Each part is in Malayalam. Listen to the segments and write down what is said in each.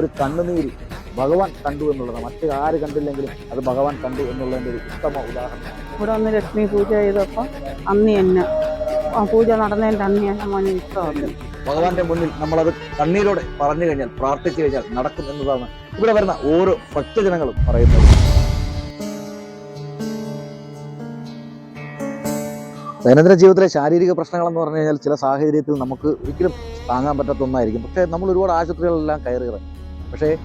ഒരു കണ്ണുനീര് ഭഗവാൻ കണ്ടു എന്നുള്ളത് മറ്റു ആര് കണ്ടില്ലെങ്കിലും അത് ഭഗവാൻ കണ്ടു എന്നുള്ളതിന്റെ ഒരു ഉത്തമ ഉദാഹരണമാണ്. ഇവിടെ വന്ന് ലക്ഷ്മി പൂജ ചെയ്തപ്പോൾ അന്ന് തന്നെ ആ പൂജ നടന്നതിന്റെ അന്ന് തന്നെ മോനെ ഇഷ്ടമല്ല ഭഗവാന്റെ മുന്നിൽ നമ്മളത് കണ്ണീരോടെ പറഞ്ഞു കഴിഞ്ഞാൽ പ്രാർത്ഥിച്ചു കഴിഞ്ഞാൽ നടക്കും എന്നതാണ് ഇവിടെ വരുന്ന ഓരോ ഭക്തജനങ്ങളും പറയുന്നത്. ദൈനംദിന ജീവിതത്തിലെ ശാരീരിക പ്രശ്നങ്ങൾ എന്ന് പറഞ്ഞു കഴിഞ്ഞാൽ ചില സാഹചര്യത്തിൽ നമുക്ക് ഒരിക്കലും താങ്ങാൻ പറ്റാത്ത ഒന്നായിരിക്കും. പക്ഷേ നമ്മൾ ഒരുപാട് ആശുപത്രികളിലെല്ലാം കയറി ഇറങ്ങി പക്ഷേ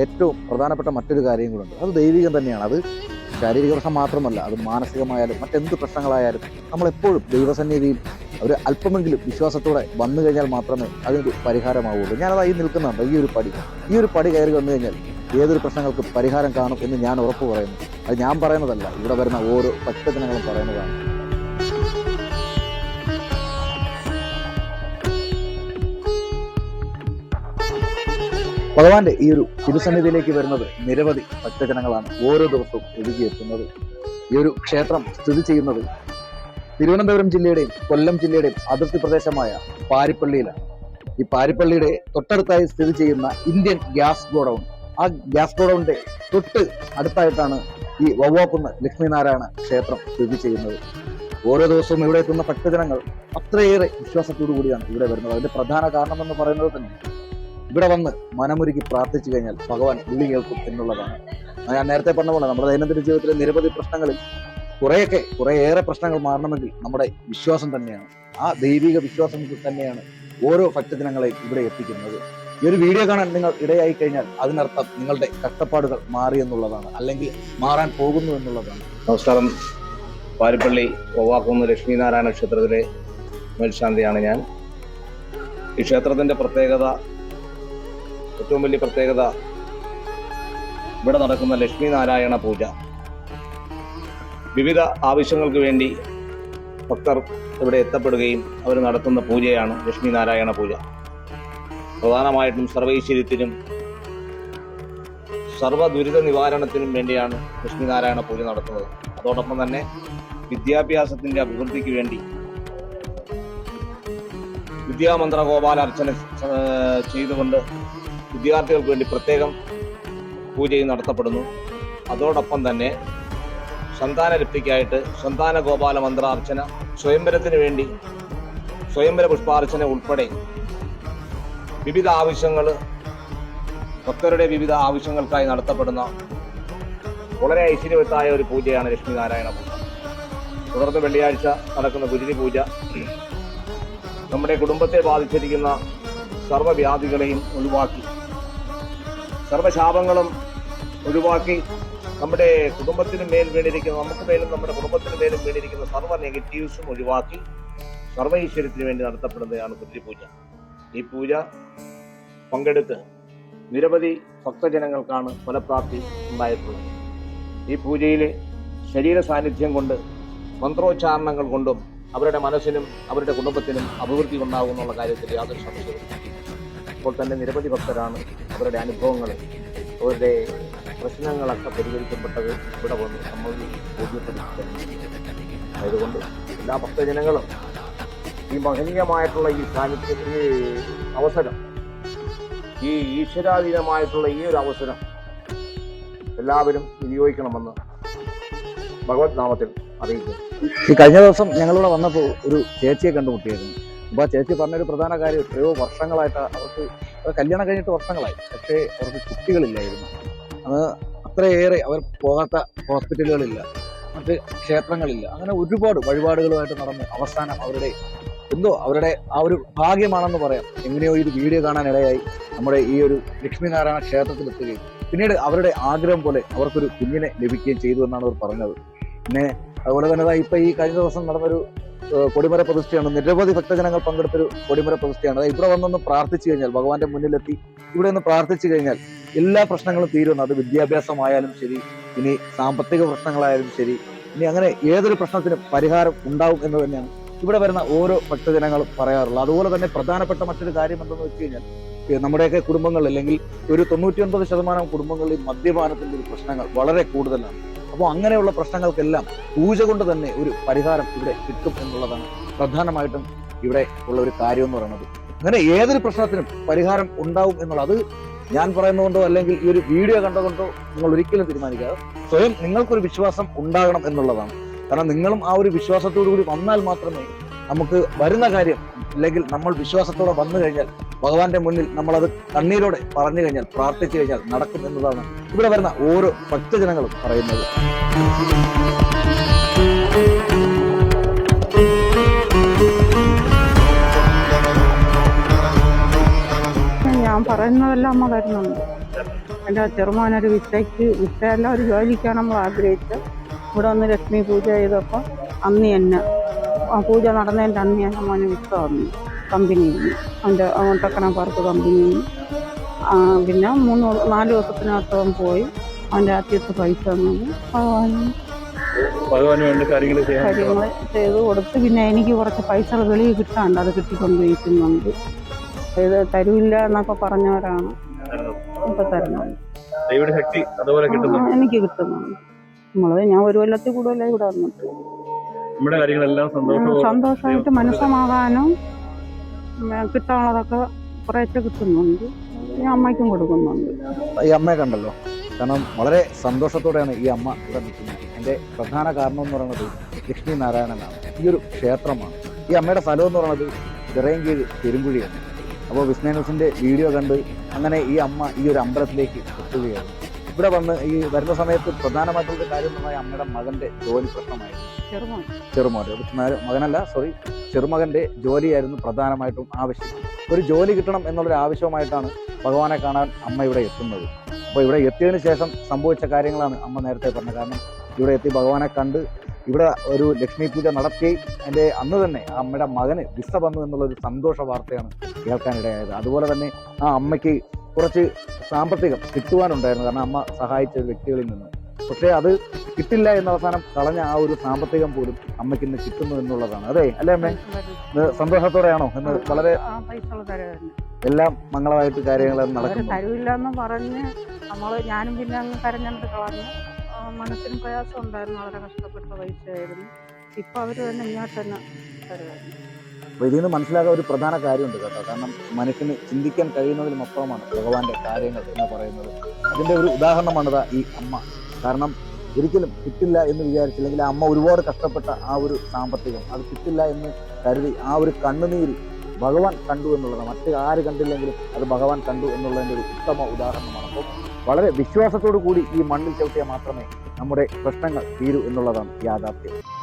ഏറ്റവും പ്രധാനപ്പെട്ട മറ്റൊരു കാര്യം കൂടെ അത് ദൈവികം തന്നെയാണ്. അത് ശാരീരിക പ്രശ്നം മാത്രമല്ല അത് മാനസികമായാലും മറ്റെന്ത് പ്രശ്നങ്ങളായാലും നമ്മളെപ്പോഴും ദൈവസന്നിധിയിൽ ഒരു അല്പമെങ്കിലും വിശ്വാസത്തോടെ വന്നു കഴിഞ്ഞാൽ മാത്രമേ അതിനൊരു പരിഹാരമാവുള്ളൂ. ഞാനത് ഈ നിൽക്കുന്നുണ്ട് ഈ ഒരു പടി. ഈ ഒരു പടി കയറി വന്നു കഴിഞ്ഞാൽ ഏതൊരു പ്രശ്നങ്ങൾക്കും പരിഹാരം കാണും എന്ന് ഞാൻ ഉറപ്പ് പറയുന്നു. അത് ഞാൻ പറയുന്നതല്ല ഇവിടെ വരുന്ന ഓരോ ഭക്തജനങ്ങളും പറയുന്നതാണ്. ഭഗവാന്റെ ഈ ഒരു തിരുസന്നിധിയിലേക്ക് വരുന്നത് നിരവധി ഭക്തജനങ്ങളാണ് ഓരോ ദിവസവും ഒഴുകിയെത്തുന്നത്. ഈ ഒരു ക്ഷേത്രം സ്ഥിതി ചെയ്യുന്നത് തിരുവനന്തപുരം ജില്ലയുടെയും കൊല്ലം ജില്ലയുടെയും അതിർത്തി പ്രദേശമായ പാരിപ്പള്ളിയിലാണ്. ഈ പാരിപ്പള്ളിയുടെ തൊട്ടടുത്തായി സ്ഥിതി ചെയ്യുന്ന ഇന്ത്യൻ ഗ്യാസ് ഗോഡൌൺ. ആ ഗ്യാസ് ഗോഡൌണിന്റെ തൊട്ട് അടുത്തായിട്ടാണ് ഈ വവ്വാക്കുന്ന് ലക്ഷ്മിനാരായണ ക്ഷേത്രം സ്ഥിതി ചെയ്യുന്നത്. ഓരോ ദിവസവും ഇവിടെ എത്തുന്ന ഭക്തജനങ്ങൾ അത്രയേറെ വിശ്വാസത്തോടു കൂടിയാണ് ഇവിടെ വരുന്നത്. അതിന്റെ പ്രധാന കാരണം എന്ന് പറയുന്നത് തന്നെ ഇവിടെ വന്ന് മനമൊരുക്കി പ്രാർത്ഥിച്ചു കഴിഞ്ഞാൽ ഭഗവാൻ വിളി കേൾക്കും എന്നുള്ളതാണ്. ഞാൻ നേരത്തെ പറഞ്ഞ പോലെ നമ്മുടെ ദൈനംദിന ജീവിതത്തിലെ നിരവധി പ്രശ്നങ്ങളിൽ കുറേയൊക്കെ കുറേയേറെ പ്രശ്നങ്ങൾ മാറണമെങ്കിൽ നമ്മുടെ വിശ്വാസം തന്നെയാണ്. ആ ദൈവിക വിശ്വാസം തന്നെയാണ് ഓരോ ഭക്തജനങ്ങളെയും ഇവിടെ എത്തിക്കുന്നത്. ഈ ഒരു വീഡിയോ കാണാൻ നിങ്ങൾ ഇടയായി കഴിഞ്ഞാൽ അതിനർത്ഥം നിങ്ങളുടെ കഷ്ടപ്പാടുകൾ മാറി എന്നുള്ളതാണ്. അല്ലെങ്കിൽ മാറാൻ പോകുന്നു എന്നുള്ളതാണ്. നമസ്കാരം. പാരിപ്പള്ളി ഒവാക്കുന്ന് ലക്ഷ്മീനാരായണ ക്ഷേത്രത്തിലെ മേൽശാന്തിയാണ് ഞാൻ. ഈ ക്ഷേത്രത്തിന്റെ പ്രത്യേകത ഏറ്റവും വലിയ പ്രത്യേകത ഇവിടെ നടക്കുന്ന ലക്ഷ്മി നാരായണ പൂജ. വിവിധ ആവശ്യങ്ങൾക്ക് വേണ്ടി ഭക്തർ ഇവിടെ എത്തപ്പെടുകയും അവർ നടത്തുന്ന പൂജയാണ് ലക്ഷ്മി നാരായണ പൂജ. പ്രധാനമായിട്ടും സർവൈശ്വര്യത്തിനും സർവ ദുരിത നിവാരണത്തിനും വേണ്ടിയാണ് ലക്ഷ്മി നാരായണ പൂജ നടത്തുന്നത്. അതോടൊപ്പം തന്നെ വിദ്യാഭ്യാസത്തിന്റെ അഭിവൃദ്ധിക്ക് വേണ്ടി വിദ്യാമന്ത്ര ഗോപാല അർച്ചന ചെയ്തുകൊണ്ട് വിദ്യാർത്ഥികൾക്ക് വേണ്ടി പ്രത്യേകം പൂജയും നടത്തപ്പെടുന്നു. അതോടൊപ്പം തന്നെ സന്താന ലബ്ധിക്കായിട്ട് സന്താന ഗോപാല മന്ത്രാർച്ചന സ്വയംവരത്തിന് വേണ്ടി സ്വയംവര പുഷ്പാർച്ചന ഉൾപ്പെടെ വിവിധ ആവശ്യങ്ങൾ ഭക്തരുടെ വിവിധ ആവശ്യങ്ങൾക്കായി നടത്തപ്പെടുന്ന വളരെ ഐശ്വര്യവത്തായ ഒരു പൂജയാണ് ലക്ഷ്മീനാരായണ പൂജ. തുടർന്ന് വെള്ളിയാഴ്ച നടക്കുന്ന ഗുരുതി പൂജ. നമ്മുടെ കുടുംബത്തെ ബാധിച്ചിരിക്കുന്ന സർവവ്യാധികളെയും ഒഴിവാക്കി. സർവശാപങ്ങളും ഒഴിവാക്കി നമ്മുടെ കുടുംബത്തിന് മേൽ വീണിരിക്കുന്ന നമുക്ക് മേലും നമ്മുടെ കുടുംബത്തിന് മേലും വീണിരിക്കുന്ന സർവ നെഗറ്റീവ്സും ഒഴിവാക്കി സർവ ഈശ്വരത്തിന് വേണ്ടി നടത്തപ്പെടുന്നതാണ് പൂജ ഈ പൂജ പങ്കെടുത്ത് നിരവധി ഭക്തജനങ്ങൾക്കാണ് ഫലപ്രാപ്തി ഉണ്ടായിട്ടുള്ളത്. ഈ പൂജയിലെ ശരീര സാന്നിധ്യം കൊണ്ട് മന്ത്രോച്ചാരണങ്ങൾ കൊണ്ടും അവരുടെ മനസ്സിനും അവരുടെ കുടുംബത്തിനും അഭിവൃദ്ധി ഉണ്ടാകുന്നുള്ള കാര്യത്തിൽ യാതൊരു സംശയവും ഇപ്പോൾ തന്നെ നിരവധി ഭക്തരാണ് അവരുടെ അനുഭവങ്ങൾ അവരുടെ പ്രശ്നങ്ങളൊക്കെ പരിഹരിക്കപ്പെട്ടത് ഇവിടെ വന്ന് നമ്മൾ ബോധ്യപ്പെടുത്തി അതുകൊണ്ട് എല്ലാ ഭക്തജനങ്ങളും ഈ മഹനീയമായിട്ടുള്ള ഈ സാന്നിധ്യത്തിൽ അവസരം ഈ ഈശ്വരാധീനമായിട്ടുള്ള ഈ ഒരു അവസരം എല്ലാവരും വിനിയോഗിക്കണമെന്ന് ഭഗവത് നാമത്തിൽ അറിയിക്കുന്നു. ഈ കഴിഞ്ഞ ദിവസം ഞങ്ങളിവിടെ വന്നപ്പോൾ ഒരു ചേച്ചിയെ കണ്ടുമുട്ടിയായിരുന്നു. ആ ചേച്ചി പറഞ്ഞൊരു പ്രധാന കാര്യം എത്രയോ വർഷങ്ങളായിട്ട് അവർക്ക് കല്യാണം കഴിഞ്ഞിട്ട് വർഷങ്ങളായി. പക്ഷേ അവർക്ക് കുട്ടികളില്ലായിരുന്നു. അത് അത്രയേറെ അവർ പോകാത്ത ഹോസ്പിറ്റലുകളില്ല മറ്റ് ക്ഷേത്രങ്ങളില്ല. അങ്ങനെ ഒരുപാട് വഴിപാടുകളുമായിട്ട് നടന്ന് അവസാനം അവരുടെ എന്തോ അവരുടെ ആ ഒരു ഭാഗ്യമാണെന്ന് പറയാം. എങ്ങനെയോ ഒരു വീഡിയോ കാണാൻ ഇടയായി നമ്മുടെ ഈ ഒരു ലക്ഷ്മീനാരായണ ക്ഷേത്രത്തിൽ എത്തുകയും പിന്നീട് അവരുടെ ആഗ്രഹം പോലെ അവർക്കൊരു കുഞ്ഞിനെ ലഭിക്കുകയും ചെയ്തു എന്നാണ് അവർ പറഞ്ഞത്. പിന്നെ അതുപോലെ തന്നെ ഇപ്പൊ ഈ കഴിഞ്ഞ ദിവസം നടന്നൊരു കൊടിമര പ്രതിഷ്ഠയാണ്. നിരവധി ഭക്തജനങ്ങൾ പങ്കെടുത്തൊരു കൊടിമര പ്രതിഷ്ഠയാണ്. ഇവിടെ വന്നൊന്ന് പ്രാർത്ഥിച്ചു കഴിഞ്ഞാൽ ഭഗവാന്റെ മുന്നിലെത്തി ഇവിടെ ഒന്ന് പ്രാർത്ഥിച്ചു കഴിഞ്ഞാൽ എല്ലാ പ്രശ്നങ്ങളും തീരുന്നു അത് വിദ്യാഭ്യാസമായാലും ശരി ഇനി സാമ്പത്തിക പ്രശ്നങ്ങളായാലും ശരി ഇനി അങ്ങനെ ഏതൊരു പ്രശ്നത്തിനും പരിഹാരം ഉണ്ടാവും എന്ന് തന്നെയാണ് ഇവിടെ വരുന്ന ഓരോ ഭക്തജനങ്ങളും പറയാറുള്ളത്. അതുപോലെ തന്നെ പ്രധാനപ്പെട്ട മറ്റൊരു കാര്യം എന്തെന്ന് വെച്ച് കഴിഞ്ഞാൽ നമ്മുടെയൊക്കെ കുടുംബങ്ങൾ അല്ലെങ്കിൽ ഒരു തൊണ്ണൂറ്റി ഒൻപത് ശതമാനം കുടുംബങ്ങളിൽ മദ്യപാനത്തിന്റെ പ്രശ്നങ്ങൾ വളരെ കൂടുതലാണ്. അപ്പോൾ അങ്ങനെയുള്ള പ്രശ്നങ്ങൾക്കെല്ലാം പൂജ കൊണ്ട് തന്നെ ഒരു പരിഹാരം ഇവിടെ കിട്ടും എന്നുള്ളതാണ് പ്രധാനമായിട്ടും ഇവിടെ ഉള്ള ഒരു കാര്യം എന്ന് പറയുന്നത്. അങ്ങനെ ഏതൊരു പ്രശ്നത്തിനും പരിഹാരം ഉണ്ടാവും എന്നുള്ളത് ഞാൻ പറയുന്നതുകൊണ്ടോ അല്ലെങ്കിൽ ഈ ഒരു വീഡിയോ കണ്ടതുകൊണ്ടോ നിങ്ങൾ ഒരിക്കലും തീരുമാനിക്കാതെ സ്വയം നിങ്ങൾക്കൊരു വിശ്വാസം ഉണ്ടാകണം എന്നുള്ളതാണ്. കാരണം നിങ്ങളും ആ ഒരു വിശ്വാസത്തോടു കൂടി വന്നാൽ മാത്രമേ നമുക്ക് വരുന്ന കാര്യം അല്ലെങ്കിൽ നമ്മൾ വിശ്വാസത്തോടെ വന്നു കഴിഞ്ഞാൽ ഭഗവാന്റെ മുന്നിൽ നമ്മളത് കണ്ണീരോടെ പറഞ്ഞു കഴിഞ്ഞാൽ പ്രാർത്ഥിച്ചു കഴിഞ്ഞാൽ നടക്കും എന്നതാണ് ഇവിടെ വരുന്ന ഓരോ ഭക്തജനങ്ങളും പറയുന്നത്. ഞാൻ പറയുന്നതെല്ലാം അമ്മ വരുന്നുണ്ട്. എന്റെ ചെറുമാനൊരു വിസയ്ക്ക് വിസയല്ല ഒരു ജോലിക്കാണ് നമ്മൾ ആഗ്രഹിച്ചത്. ഇവിടെ വന്ന് ലക്ഷ്മി പൂജ ചെയ്തപ്പോൾ അന്ന് തന്നെ ആ പൂജ നടന്നതിന്റെ അന്ന് തന്നെ മോന് തന്നു. വന്നു കമ്പനിയിൽ നിന്ന്. അവന്റെ ഒട്ടക്കണ പാർക്ക് കമ്പനിയിൽ നിന്ന്. പിന്നെ മൂന്ന് നാല് ദിവസത്തിനകത്ത് അവൻ പോയി അവന്റെ ആദ്യത്തെ പൈസ തന്നത് ഭഗവാന് ഭഗവാന് വേണ്ട കാര്യങ്ങൾ കാര്യങ്ങൾ ചെയ്ത് കൊടുത്ത് പിന്നെ എനിക്ക് കുറച്ച് പൈസ വെളിയിൽ കിട്ടാണ്ട് അത് കിട്ടിക്കൊണ്ടിരിക്കുന്നുണ്ട്. ഇത് തരൂല്ല എന്നൊക്കെ പറഞ്ഞവരാണ് ഇപ്പൊ തരുന്നത്. എനിക്ക് കിട്ടുന്നു നമ്മളത് ഞാൻ ഒരു കൊല്ലത്തിൽ കൂടുതലായി ഇവിടെ വന്നിട്ട് നമ്മുടെ കാര്യങ്ങളെല്ലാം സന്തോഷമായിട്ട് മനസ്സമാകാനും കിട്ടാനുള്ളതൊക്കെ കുറേശ്ശെ കിട്ടുന്നുണ്ട്. ഈ അമ്മയ്ക്കും കൊടുക്കുന്നുണ്ട്. ഈ അമ്മയെ കണ്ടല്ലോ. കാരണം വളരെ സന്തോഷത്തോടെയാണ് ഈ അമ്മ ഇവിടെ നിൽക്കുന്നത്. എന്റെ പ്രധാന കാരണം എന്ന് പറയുന്നത് ലക്ഷ്മി നാരായണനാണ്. ഈ ഒരു ക്ഷേത്രമാണ്. ഈ അമ്മയുടെ സ്ഥലം എന്ന് പറയുന്നത് ചിറയൻകീഴ് പെരുങ്കുഴിയാണ് അപ്പോൾ വിസ്നേനസിന്റെ വീഡിയോ കണ്ട് അങ്ങനെ ഈ അമ്മ ഈ ഒരു അമ്പലത്തിലേക്ക് എത്തുകയാണ്. ഇവിടെ വന്ന് ഈ വരുന്ന സമയത്ത് പ്രധാനമായിട്ടുള്ള കാര്യം എന്ന് പറഞ്ഞാൽ അമ്മയുടെ മകന്റെ ജോലി പ്രശ്നമായിരുന്നു. ചെറുമോൻ. ചെറുമോൻ. മകനല്ല സോറി ചെറുമകന്റെ ജോലിയായിരുന്നു പ്രധാനമായിട്ടും ആവശ്യം. ഒരു ജോലി കിട്ടണം എന്നുള്ളൊരു ആവശ്യവുമായിട്ടാണ് ഭഗവാനെ കാണാൻ അമ്മ ഇവിടെ എത്തുന്നത്. അപ്പോൾ ഇവിടെ എത്തിയതിന് ശേഷം സംഭവിച്ച കാര്യങ്ങളാണ് അമ്മ നേരത്തെ പറഞ്ഞത്. കാരണം ഇവിടെ എത്തി ഭഗവാനെ കണ്ട് ഇവിടെ ഒരു ലക്ഷ്മി പൂജ നടത്തി എന്റെ അന്ന് തന്നെ ആ അമ്മയുടെ മകന് വിസ വന്നു എന്നുള്ളൊരു സന്തോഷ വാർത്തയാണ് കേൾക്കാനിടയായത്. അതുപോലെ തന്നെ ആ അമ്മയ്ക്ക് കുറച്ച് സാമ്പത്തികം കിട്ടുവാനുണ്ടായിരുന്നു. കാരണം അമ്മ സഹായിച്ച വ്യക്തികളിൽ നിന്ന്. പക്ഷേ അത് കിട്ടില്ല എന്ന അവസാനം കളഞ്ഞ ആ ഒരു സാമ്പത്തികം പോലും അമ്മയ്ക്ക് ഇന്ന് കിട്ടുന്നു എന്നുള്ളതാണ്. അതെ അല്ലേ അമ്മേ? സന്തോഷത്തോടെയാണോ? എന്ന് വളരെ എല്ലാം മംഗളമായിട്ട് കാര്യങ്ങൾ നടക്കും നടക്കുന്നു. തരൂല്ല എന്ന് പറഞ്ഞ് നമ്മൾ ഞാനും പിന്നെ അങ്ങ് കരഞ്ഞിട്ട് കളഞ്ഞു മനസ്സിന് പ്രയാസം ഉണ്ടായിരുന്നു. വളരെ കഷ്ടപ്പെട്ട പൈസയായിരുന്നു. ഇപ്പൊ അവർ തന്നെ ഇങ്ങോട്ട് തന്നെ തരുമായിരുന്നു അപ്പൊ ഇതിൽ നിന്ന് മനസ്സിലാക്കാൻ ഒരു പ്രധാന കാര്യമുണ്ട് കേട്ടോ. കാരണം മനുഷ്യന് ചിന്തിക്കാൻ കഴിയുന്നതിലും അപ്പുറമാണ് ഭഗവാന്റെ കാര്യങ്ങൾ എന്ന് പറയുന്നത്. അതിന്റെ ഒരു ഉദാഹരണമാണ് ഈ അമ്മ. കാരണം ഒരിക്കലും കിട്ടില്ല എന്ന് വിചാരിച്ചില്ലെങ്കിൽ ആ അമ്മ ഒരുപാട് കഷ്ടപ്പെട്ട ആ ഒരു സാമ്പത്തികം. അത് കിട്ടില്ല എന്ന് കരുതി ആ ഒരു കണ്ണുനീര് ഭഗവാൻ കണ്ടു എന്നുള്ളതാണ്. മറ്റ് ആര് കണ്ടില്ലെങ്കിലും അത് ഭഗവാൻ കണ്ടു എന്നുള്ളതിന്റെ ഒരു ഉത്തമ ഉദാഹരണമാണ്. അപ്പോൾ വളരെ വിശ്വാസത്തോടു കൂടി ഈ മണ്ണിൽ ചവിട്ടിയാൽ മാത്രമേ നമ്മുടെ പ്രശ്നങ്ങൾ തീരൂ എന്നുള്ളതാണ് യാഥാർത്ഥ്യം.